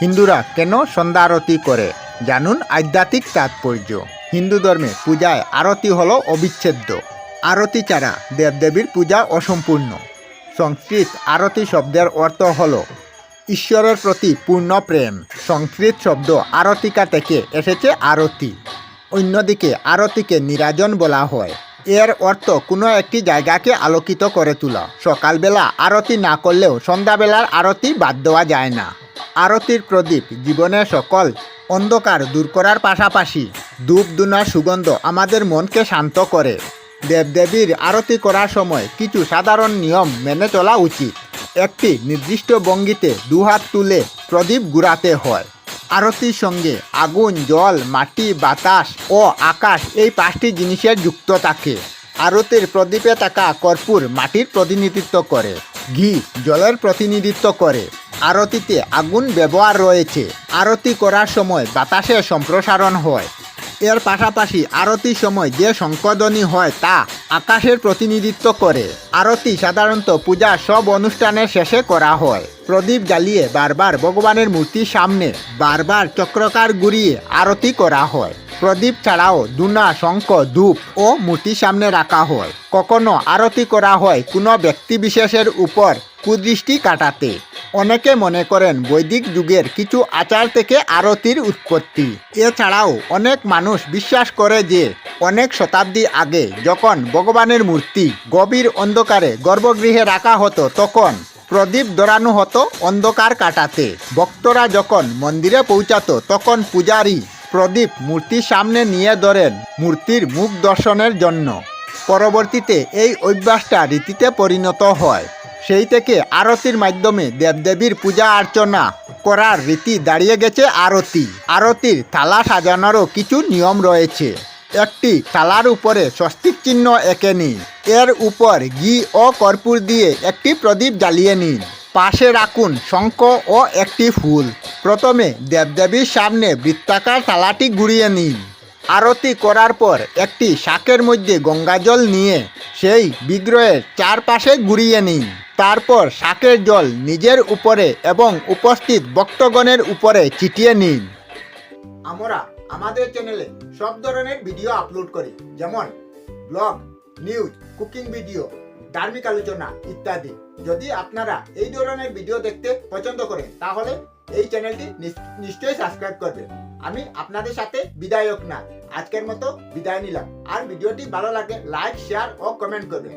হিন্দুরা কেন সন্ধ্যা আরতি করে? জানুন আধ্যাত্মিক তাৎপর্য। হিন্দু ধর্মে পূজায় আরতি হলো অবিচ্ছেদ্য। আরতি ছাড়া দেবদেবীর পূজা অসম্পূর্ণ। সংস্কৃত আরতি শব্দের অর্থ হল ঈশ্বরের প্রতি পূর্ণ প্রেম। সংস্কৃত শব্দ আরতিকা থেকে এসেছে আরতি। অন্যদিকে আরতিকে নিরাজন বলা হয়। এর অর্থ কোনো একটি জায়গাকে আলোকিত করে তোলা। সকালবেলা আরতি না করলেও সন্ধ্যাবেলার আরতি বাদ দেওয়া যায় না। আরতির প্রদীপ জীবনের সকল অন্ধকার দূর করার পাশাপাশি ধূপ দুনার সুগন্ধ আমাদের মনকে শান্ত করে। দেবদেবীর আরতি করার সময় কিছু সাধারণ নিয়ম মেনে চলা উচিত। একটি নির্দিষ্ট ভঙ্গিতে দুহাত তুলে প্রদীপ ঘুরাতে হয়। আরতির সঙ্গে আগুন, জল, মাটি, বাতাস ও আকাশ এই পাঁচটি জিনিসের যুক্ত থাকে। আরতির প্রদীপে থাকা কর্পূর মাটির প্রতিনিধিত্ব করে, ঘি জলের প্রতিনিধিত্ব করে। আরতিতে আগুন ব্যবহার রয়েছে আরতি করার সময় বাতাসের সম্প্রসারণ হয়। এর পাশাপাশি আরতির সময় যে শঙ্কধ্বনি হয় তা আকাশের প্রতিনিধিত্ব করে আরতি সাধারণত পূজা সব অনুষ্ঠানের শেষে করা হয়। প্রদীপ জ্বালিয়ে বারবার ভগবানের মূর্তির সামনে বারবার চক্রকার ঘুরিয়ে আরতি করা হয়। প্রদীপ ছাড়াও দুনা, শঙ্খ, ধূপ ও মূর্তির সামনে রাখা হয়। কখনো আরতি করা হয় কোনো ব্যক্তি বিশেষের উপর কুদৃষ্টি কাটাতে। অনেকে মনে করেন বৈদিক যুগের কিছু আচার থেকে আরতির উৎপত্তি। এছাড়াও অনেক মানুষ বিশ্বাস করে যে অনেক শতাব্দী আগে যখন ভগবানের মূর্তি গভীর অন্ধকারে গর্ভগৃহে রাখা হতো, তখন প্রদীপ ধরানো হতো অন্ধকার কাটাতে। ভক্তরা যখন মন্দিরে পৌঁছাতো, তখন পূজারী প্রদীপ মূর্তির সামনে নিয়ে ধরেন মূর্তির মুখ দর্শনের জন্য। পরবর্তীতে এই অভ্যাসটা রীতিতে পরিণত হয়। সেই থেকে আরতির মাধ্যমে দেবদেবীর পূজা অর্চনা করার রীতি দাঁড়িয়ে গেছে আরতি। আরতির থালা সাজানোরও কিছু নিয়ম রয়েছে। একটি থালার উপরে স্বস্তিক চিহ্ন এঁকে নিন। এর উপর ঘি ও কর্পূর দিয়ে একটি প্রদীপ জ্বালিয়ে নিন। পাশে রাখুন শঙ্খ ও একটি ফুল। প্রথমে দেবদেবীর সামনে বৃত্তাকার থালাটি ঘুরিয়ে নিন। আরতি করার পর একটি শাকের মধ্যে গঙ্গাজল নিয়ে সেই বিগ্রহের চারপাশে ঘুরিয়ে নিন। তারপর শাকের জল নিজের উপরে এবং উপস্থিত বক্তগণের উপরে ছিটিয়ে নিন। আমরা আমাদের চ্যানেলে সব ধরনের ভিডিও আপলোড করি, যেমন ব্লগ নিউজ কুকিং ভিডিও ধার্মিক আলোচনা ইত্যাদি। যদি আপনারা এই ধরনের ভিডিও দেখতে পছন্দ করেন, তাহলে এই চ্যানেলটি নিশ্চয়ই সাবস্ক্রাইব করবেন। আমি আপনাদের সাথে বিদায়ক না, আজকের মতো বিদায় নিলাম। আর ভিডিওটি ভালো লাগে লাইক শেয়ার ও কমেন্ট করবেন।